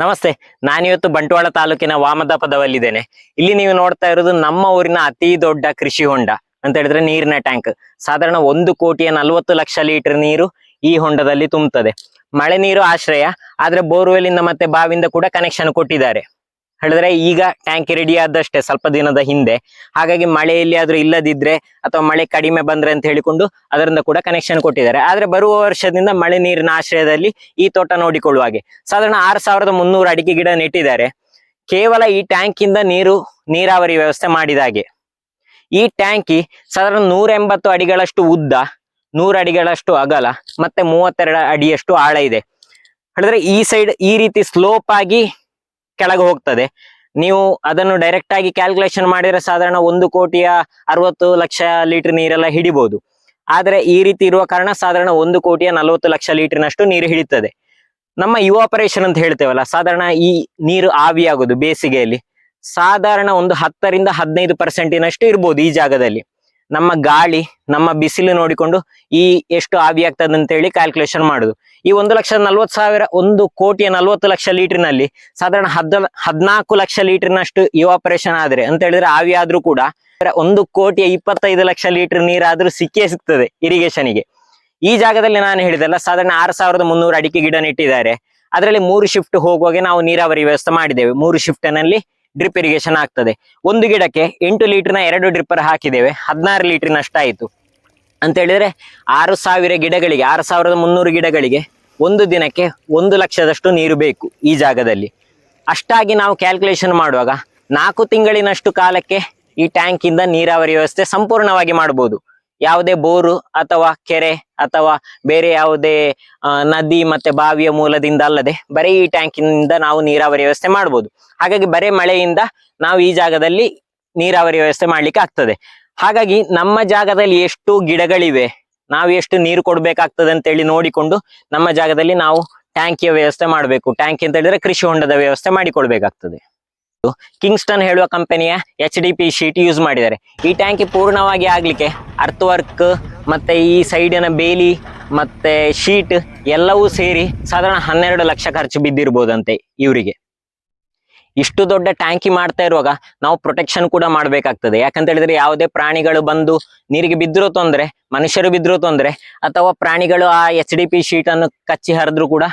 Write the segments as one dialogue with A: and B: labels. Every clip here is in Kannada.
A: ನಮಸ್ತೆ, ನಾನಿವತ್ತು ಬಂಟ್ವಾಳ ತಾಲೂಕಿನ ವಾಮದ ಪದವಲ್ಲಿದ್ದೇನೆ ಇಲ್ಲಿ ನೀವು ನೋಡ್ತಾ ಇರೋದು ನಮ್ಮ ಊರಿನ ಅತಿ ದೊಡ್ಡ ಕೃಷಿ ಹೊಂಡ ಅಂತ ಹೇಳಿದ್ರೆ ನೀರಿನ ಟ್ಯಾಂಕ್. ಸಾಧಾರಣ ಒಂದು ಕೋಟಿಯ ನಲವತ್ತು ಲಕ್ಷ ಲೀಟರ್ ನೀರು ಈ ಹೊಂಡದಲ್ಲಿ ತುಂಬುತ್ತದೆ. ಮಳೆ ನೀರು ಆಶ್ರಯ, ಆದ್ರೆ ಬೋರ್ವೆಲ್ ಇಂದ ಮತ್ತೆ ಬಾವಿಯಿಂದ ಕೂಡ ಕನೆಕ್ಷನ್ ಕೊಟ್ಟಿದ್ದಾರೆ. ಹೇಳಿದ್ರೆ ಈಗ ಟ್ಯಾಂಕ್ ರೆಡಿ ಆದಷ್ಟೇ, ಸ್ವಲ್ಪ ದಿನದ ಹಿಂದೆ. ಹಾಗಾಗಿ ಮಳೆಯಲ್ಲಿ ಆದ್ರೂ ಇಲ್ಲದಿದ್ರೆ ಅಥವಾ ಮಳೆ ಕಡಿಮೆ ಬಂದ್ರೆ ಅಂತ ಹೇಳಿಕೊಂಡು ಅದರಿಂದ ಕೂಡ ಕನೆಕ್ಷನ್ ಕೊಟ್ಟಿದ್ದಾರೆ. ಆದ್ರೆ ಬರುವ ವರ್ಷದಿಂದ ಮಳೆ ನೀರಿನ ಆಶ್ರಯದಲ್ಲಿ ಈ ತೋಟ ನೋಡಿಕೊಳ್ಳುವ ಹಾಗೆ. ಸಾಧಾರಣ ಆರು ಸಾವಿರದ ಮುನ್ನೂರು ಅಡಿಕೆ ಗಿಡ ನೆಟ್ಟಿದ್ದಾರೆ. ಕೇವಲ ಈ ಟ್ಯಾಂಕ್ ಇಂದ ನೀರು, ನೀರಾವರಿ ವ್ಯವಸ್ಥೆ ಮಾಡಿದ ಹಾಗೆ. ಈ ಟ್ಯಾಂಕಿ ಸಾಧಾರಣ ನೂರ ಎಂಬತ್ತು ಅಡಿಗಳಷ್ಟು ಉದ್ದ, ನೂರು ಅಡಿಗಳಷ್ಟು ಅಗಲ, ಮತ್ತೆ ಮೂವತ್ತೆರಡು ಅಡಿಯಷ್ಟು ಆಳ ಇದೆ. ಹೇಳಿದ್ರೆ ಈ ಸೈಡ್ ಈ ರೀತಿ ಸ್ಲೋಪ್ ಆಗಿ ಕೆಳಗೆ ಹೋಗ್ತದೆ. ನೀವು ಅದನ್ನು ಡೈರೆಕ್ಟ್ ಆಗಿ ಕ್ಯಾಲ್ಕುಲೇಷನ್ ಮಾಡಿದ್ರೆ ಸಾಧಾರಣ ಒಂದು ಕೋಟಿಯ ಅರವತ್ತು ಲಕ್ಷ ಲೀಟರ್ ನೀರೆಲ್ಲ ಹಿಡಿಬಹುದು ಆದರೆ ಈ ರೀತಿ ಇರುವ ಕಾರಣ ಸಾಧಾರಣ ಒಂದು ಕೋಟಿಯ ನಲವತ್ತು ಲಕ್ಷ ಲೀಟರ್ನಷ್ಟು ನೀರು ಹಿಡಿತದೆ. ನಮ್ಮ ಇವಾಪರೇಷನ್ ಅಂತ ಹೇಳ್ತೇವಲ್ಲ, ಸಾಧಾರಣ ಈ ನೀರು ಆವಿಯಾಗೋದು ಬೇಸಿಗೆಯಲ್ಲಿ. ಸಾಧಾರಣ ಒಂದು ಹತ್ತರಿಂದ ಹದಿನೈದು ಪರ್ಸೆಂಟಿನಷ್ಟು ಇರ್ಬೋದು ಈ ಜಾಗದಲ್ಲಿ. ನಮ್ಮ ಗಾಳಿ, ನಮ್ಮ ಬಿಸಿಲು ನೋಡಿಕೊಂಡು ಈ ಎಷ್ಟು ಆವಿ ಆಗ್ತದೆ ಅಂತ ಹೇಳಿ ಕ್ಯಾಲ್ಕುಲೇಷನ್ ಮಾಡುದು. ಈ ಒಂದು ಲಕ್ಷ ನಲ್ವತ್ತು ಸಾವಿರ ಒಂದು ಕೋಟಿಯ ನಲ್ವತ್ತು ಲಕ್ಷ ಲೀಟರ್ನಲ್ಲಿ ಸಾಧಾರಣ ಹದ್ ಹದಿನಾಲ್ಕು ಲಕ್ಷ ಲೀಟರ್ನಷ್ಟು ಇವಾಪರೇಷನ್ ಆದರೆ ಅಂತ ಹೇಳಿದ್ರೆ ಆವಿ ಆದ್ರೂ ಕೂಡ ಒಂದು ಕೋಟಿಯ ಇಪ್ಪತ್ತೈದು ಲಕ್ಷ ಲೀಟರ್ ನೀರಾದ್ರೂ ಸಿಕ್ಕೇ ಸಿಗ್ತದೆ ಇರಿಗೇಷನ್ಗೆ ಈ ಜಾಗದಲ್ಲಿ ನಾನು ಹೇಳಿದಲ್ಲ ಸಾಧಾರಣ ಆರು ಸಾವಿರದ ಮುನ್ನೂರು ಅಡಿಕೆ ಗಿಡ ನೆಟ್ಟಿದ್ದಾರೆ ಅದರಲ್ಲಿ ಮೂರು ಶಿಫ್ಟ್ ಹೋಗುವಾಗ ನಾವು ನೀರಾವರಿ ವ್ಯವಸ್ಥೆ ಮಾಡಿದ್ದೇವೆ. ಮೂರು ಶಿಫ್ಟ್ನಲ್ಲಿ ಡ್ರಿಪ್ ಇರಿಗೇಷನ್ ಆಗ್ತದೆ. ಒಂದು ಗಿಡಕ್ಕೆ ಎಂಟು ಲೀಟರ್ನ ಎರಡು ಡ್ರಿಪ್ಪರ್ ಹಾಕಿದ್ದೇವೆ. ಹದಿನಾರು ಲೀಟರ್ನಷ್ಟು ಆಯಿತು. ಅಂತ ಹೇಳಿದ್ರೆ ಆರು ಸಾವಿರ ಗಿಡಗಳಿಗೆ, ಆರು ಸಾವಿರದ ಮುನ್ನೂರು ಗಿಡಗಳಿಗೆ ಒಂದು ದಿನಕ್ಕೆ ಒಂದು ಲಕ್ಷದಷ್ಟು ನೀರು ಬೇಕು ಈ ಜಾಗದಲ್ಲಿ. ಅಷ್ಟಾಗಿ ನಾವು ಕ್ಯಾಲ್ಕುಲೇಷನ್ ಮಾಡುವಾಗ ನಾಲ್ಕು ತಿಂಗಳಿನಷ್ಟು ಕಾಲಕ್ಕೆ ಈ ಟ್ಯಾಂಕಿಂದ ನೀರಾವರಿ ವ್ಯವಸ್ಥೆ ಸಂಪೂರ್ಣವಾಗಿ ಮಾಡಬಹುದು ಯಾವುದೇ ಬೋರು ಅಥವಾ ಕೆರೆ ಅಥವಾ ಬೇರೆ ಯಾವುದೇ ನದಿ ಮತ್ತೆ ಬಾವಿಯ ಮೂಲದಿಂದ ಅಲ್ಲದೆ ಬರೀ ಈ ಟ್ಯಾಂಕಿನಿಂದ ನಾವು ನೀರಾವರಿ ವ್ಯವಸ್ಥೆ ಮಾಡಬಹುದು ಹಾಗಾಗಿ ಬರೇ ಮಳೆಯಿಂದ ನಾವು ಈ ಜಾಗದಲ್ಲಿ ನೀರಾವರಿ ವ್ಯವಸ್ಥೆ ಮಾಡ್ಲಿಕ್ಕೆ ಆಗ್ತದೆ. ಹಾಗಾಗಿ ನಮ್ಮ ಜಾಗದಲ್ಲಿ ಎಷ್ಟು ಗಿಡಗಳಿವೆ, ನಾವು ಎಷ್ಟು ನೀರು ಕೊಡ್ಬೇಕಾಗ್ತದೆ ಅಂತ ಹೇಳಿ ನೋಡಿಕೊಂಡು ನಮ್ಮ ಜಾಗದಲ್ಲಿ ನಾವು ಟ್ಯಾಂಕಿಯ ವ್ಯವಸ್ಥೆ ಮಾಡಬೇಕು. ಟ್ಯಾಂಕಿ ಅಂತ ಹೇಳಿದ್ರೆ ಕೃಷಿ ಹೊಂಡದ ವ್ಯವಸ್ಥೆ ಮಾಡಿಕೊಳ್ಬೇಕಾಗ್ತದೆ ಕಿಂಗ್ಸ್ಟನ್ ಹೇಳುವ ಕಂಪನಿಯ H D P sheet use ಮಾಡಿದ್ದಾರೆ. ಈ ಟ್ಯಾಂಕಿ ಪೂರ್ಣವಾಗಿ ಆಗಲಿಕ್ಕೆ ಅರ್ತ್ ವರ್ಕ್ ಮತ್ತೆ ಈ ಸೈಡಿನ ಬೇಲಿ ಮತ್ತೆ ಶೀಟ್ ಎಲ್ಲವೂ ಸೇರಿ ಸಾಧಾರಣ ಹನ್ನೆರಡು ಲಕ್ಷ ಖರ್ಚು ಬಿದ್ದಿರ್ಬೋದಂತೆ ಇವರಿಗೆ. ಇಷ್ಟು ದೊಡ್ಡ ಟ್ಯಾಂಕಿ ಮಾಡ್ತಾ ಇರುವಾಗ ನಾವು ಪ್ರೊಟೆಕ್ಷನ್ ಕೂಡ ಮಾಡಬೇಕಾಗ್ತದೆ. ಯಾಕಂತ ಹೇಳಿದ್ರೆ ಯಾವುದೇ ಪ್ರಾಣಿಗಳು ಬಂದು ನೀರಿಗೆ ಬಿದ್ದರೂ ತೊಂದ್ರೆ, ಮನುಷ್ಯರು ಬಿದ್ದರೂ ತೊಂದ್ರೆ, ಅಥವಾ ಪ್ರಾಣಿಗಳು ಆ ಎಚ್ ಡಿ ಪಿ ಶೀಟನ್ನು ಕಚ್ಚಿ ಹರಿದ್ರು ಕೂಡ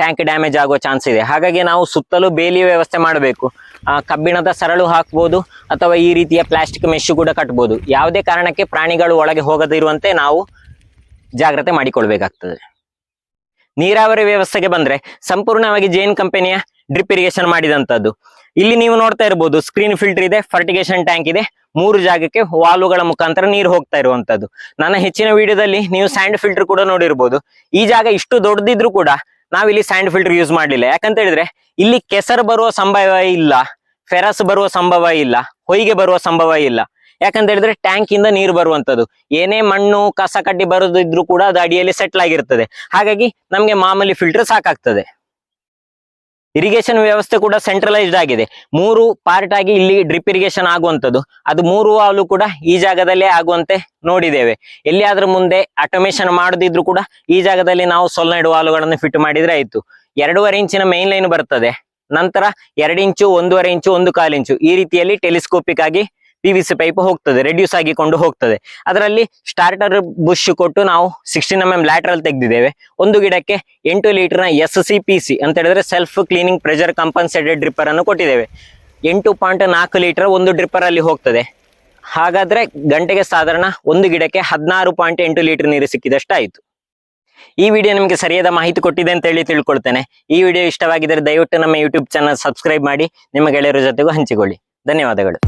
A: ಟ್ಯಾಂಕ್ ಡ್ಯಾಮೇಜ್ ಆಗೋ ಚಾನ್ಸ್ ಇದೆ. ಹಾಗಾಗಿ ನಾವು ಸುತ್ತಲೂ ಬೇಲಿ ವ್ಯವಸ್ಥೆ ಮಾಡಬೇಕು. ಕಬ್ಬಿಣದ ಸರಳು ಹಾಕ್ಬೋದು, ಅಥವಾ ಈ ರೀತಿಯ ಪ್ಲಾಸ್ಟಿಕ್ ಮೆಶ್ ಕೂಡ ಕಟ್ಬೋದು. ಯಾವುದೇ ಕಾರಣಕ್ಕೆ ಪ್ರಾಣಿಗಳು ಒಳಗೆ ಹೋಗದಿರುವಂತೆ ನಾವು ಜಾಗ್ರತೆ ಮಾಡಿಕೊಳ್ಬೇಕಾಗ್ತದೆ. ನೀರಾವರಿ ವ್ಯವಸ್ಥೆಗೆ ಬಂದ್ರೆ ಸಂಪೂರ್ಣವಾಗಿ ಜೇನ್ ಕಂಪನಿಯ ಡ್ರಿಪ್ ಇರಿಗೇಷನ್ ಮಾಡಿದಂಥದ್ದು ಇಲ್ಲಿ ನೀವು ನೋಡ್ತಾ ಇರ್ಬೋದು ಸ್ಕ್ರೀನ್ ಫಿಲ್ಟರ್ ಇದೆ ಫರ್ಟಿಗೇಷನ್ ಟ್ಯಾಂಕ್ ಇದೆ, ಮೂರು ಜಾಗಕ್ಕೆ ವಾಲುಗಳ ಮುಖಾಂತರ ನೀರು ಹೋಗ್ತಾ ಇರುವಂತದ್ದು. ನನ್ನ ಹೆಚ್ಚಿನ ವಿಡಿಯೋದಲ್ಲಿ ನೀವು ಸ್ಯಾಂಡ್ ಫಿಲ್ಟರ್ ಕೂಡ ನೋಡಿರ್ಬೋದು. ಈ ಜಾಗ ಇಷ್ಟು ದೊಡ್ಡದಿದ್ರು ಕೂಡ ನಾವಿಲ್ಲಿ ಸ್ಯಾಂಡ್ ಫಿಲ್ಟರ್ ಯೂಸ್ ಮಾಡಲಿಲ್ಲ. ಯಾಕಂತ ಹೇಳಿದ್ರೆ, ಇಲ್ಲಿ ಕೆಸರು ಬರುವ ಸಂಭವ ಇಲ್ಲ, ಫೆರಸ್ ಬರುವ ಸಂಭವ ಇಲ್ಲ, ಹೊಯ್ಗೆ ಬರುವ ಸಂಭವ ಇಲ್ಲ. ಯಾಕಂತ ಹೇಳಿದ್ರೆ ಟ್ಯಾಂಕ್ ಇಂದ ನೀರು ಬರುವಂತದ್ದು ಏನೇ ಮಣ್ಣು, ಕಸ ಕಡ್ಡಿ ಬರೋದಿದ್ರು ಕೂಡ ಅದು ಅಡಿಯಲ್ಲಿ ಸೆಟ್ಲ್ ಆಗಿರ್ತದೆ. ಹಾಗಾಗಿ ನಮ್ಗೆ ಮಾಮೂಲಿ ಫಿಲ್ಟರ್ ಸಾಕಾಗ್ತದೆ. ಇರಿಗೇಷನ್ ವ್ಯವಸ್ಥೆ ಕೂಡ ಸೆಂಟ್ರಲೈಸ್ಡ್ ಆಗಿದೆ. ಮೂರು ಪಾರ್ಟ್ ಆಗಿ ಇಲ್ಲಿ ಡ್ರಿಪ್ ಇರಿಗೇಷನ್ ಆಗುವಂತದ್ದು ಅದು ಮೂರು ವಾಲು ಕೂಡ ಈ ಜಾಗದಲ್ಲೇ ಆಗುವಂತೆ ನೋಡಿದ್ದೇವೆ. ಎಲ್ಲಿಯಾದ್ರೂ ಮುಂದೆ ಆಟೋಮೇಶನ್ ಮಾಡದಿದ್ರು ಕೂಡ ಈ ಜಾಗದಲ್ಲಿ ನಾವು ಸೊಲ್ನೈಡ್ ವಾಲುಗಳನ್ನು ಫಿಟ್ ಮಾಡಿದ್ರೆ ಆಯ್ತು. ಎರಡೂವರೆ ಇಂಚಿನ ಮೇನ್ ಲೈನ್ ಬರ್ತದೆ. ನಂತರ ಎರಡು ಇಂಚು, ಒಂದೂವರೆ ಇಂಚು, ಒಂದು ಕಾಲು ಇಂಚು ಈ ರೀತಿಯಲ್ಲಿ ಟೆಲಿಸ್ಕೋಪಿಕ್ ಆಗಿ ಪಿ ವಿ ಸಿ ಪೈಪ್ ಹೋಗ್ತದೆ ರೆಡ್ಯೂಸ್ ಆಗಿಕೊಂಡು ಹೋಗ್ತದೆ. ಅದರಲ್ಲಿ ಸ್ಟಾರ್ಟರ್ ಬುಷ್ ಕೊಟ್ಟು ನಾವು ಸಿಕ್ಸ್ಟೀನ್ ಎಂ ಎಂ ಲ್ಯಾಟ್ರಲ್ ತೆಗೆದಿದ್ದೇವೆ. ಒಂದು ಗಿಡಕ್ಕೆ ಎಂಟು ಲೀಟರ್ನ ಎಸ್ ಸಿ ಪಿ ಸಿ ಅಂತ ಹೇಳಿದ್ರೆ self cleaning pressure compensated dripper ಅನ್ನು ಕೊಟ್ಟಿದ್ದೇವೆ. ಎಂಟು ಪಾಯಿಂಟ್ ನಾಲ್ಕು ಲೀಟರ್ ಒಂದು ಡ್ರಿಪ್ಪರ್ ಅಲ್ಲಿ ಹೋಗ್ತದೆ. ಹಾಗಾದ್ರೆ ಗಂಟೆಗೆ ಸಾಧಾರಣ ಒಂದು ಗಿಡಕ್ಕೆ ಹದಿನಾರು ಪಾಯಿಂಟ್ ಎಂಟು ಲೀಟರ್ ನೀರು ಸಿಕ್ಕಿದಷ್ಟಾಯಿತು. ಈ ವಿಡಿಯೋ ನಿಮಗೆ ಸರಿಯಾದ ಮಾಹಿತಿ ಕೊಟ್ಟಿದೆ ಅಂತ ಹೇಳಿ ತಿಳ್ಕೊಳ್ತೇನೆ. ಈ ವಿಡಿಯೋ ಇಷ್ಟವಾಗಿದ್ದರೆ ದಯವಿಟ್ಟು ನಮ್ಮ ಯೂಟ್ಯೂಬ್ ಚಾನಲ್ ಸಬ್ಸ್ಕ್ರೈಬ್ ಮಾಡಿ, ನಿಮ್ಮ ಗೆಳೆಯರ ಜೊತೆಗೂ ಹಂಚಿಕೊಳ್ಳಿ. ಧನ್ಯವಾದಗಳು.